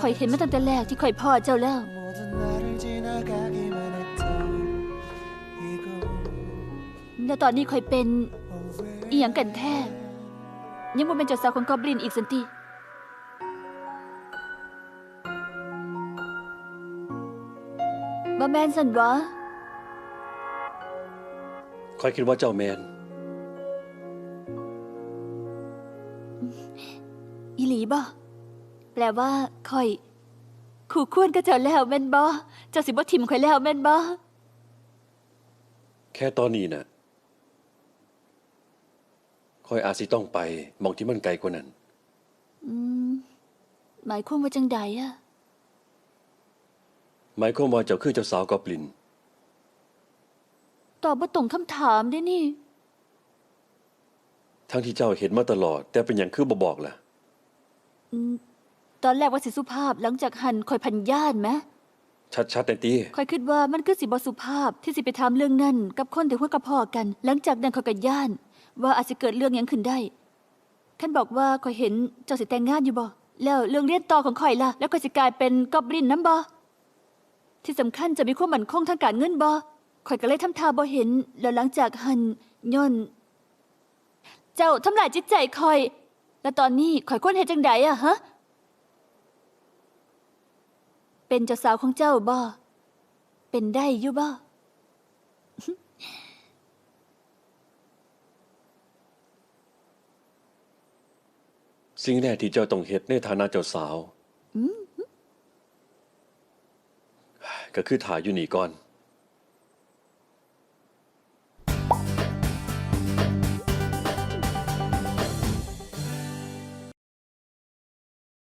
คอยเห็นมาตั้งแต่แรกที่คอยพ่อเจ้าแล้วแล้วตอนนี้คอยเป็นอีหยงกันแท้ยังบ่เป็นเจ้าสาวของกอบลินอีกสันติ บ่แมนสันวะ คอยคิดว่าเจ้าแมน อีหลีบ่แปลว่าข่อยคู่ควรกับเจ้าแล้วแม่นบ่เจ้าสิบ่ทิมข่อยแล้วแม่นบ่แค่ตอนนี้น่ะคอยอาจสิต้องไปหมองที่มันไกลกว่านั้น อืมหมายความว่าจังใดอะหมายความว่าเจ้าคือเจ้าสาวกอบลิน ตอบบ่ตรงคำถามเด้นี่ ทั้งที่เจ้าเห็นมาตลอด แต่เป็นอย่างคือบ่บอกล่ะตอนแรกว่าสิสุภาพหลังจากหันข่อยพันย่านไหมชัดๆในตีข่อยคิดว่ามันคือสิบ่สุภาพที่สิไปถามเรื่องนั้นกับคนที่หัวกับพ่อกัน หลังจากนั้นข่อยก็ย่าน ว่าอาจจะเกิดเรื่องหยังขึ้นได้คันบอกว่าข่อยเห็นเจ้าสิแต่งงานอยู่บ่แล้วเรื่องเรียนต่อของข่อยล่ะ แล้วข่อยสิกลายเป็นกอบลินนํบ่ที่สำคัญจะมีความมั่นคงทางการเงินบ่ ข่อยก็เลยทำท่าบ่เห็น แล้วหลังจากหันย้อน เจ้าทำลายจิตใจข่อย แล้วตอนนี้ข่อยควรเฮ็ดจังใดอะฮะ เป็นเจ้าสาวของเจ้าบ่ เป็นได้อยู่บ่ สิ่งแรกที่เจ้าต้องเฮ็ดในฐานะเจ้าสาว ก็คือถ่ายอยู่นี่ก่อน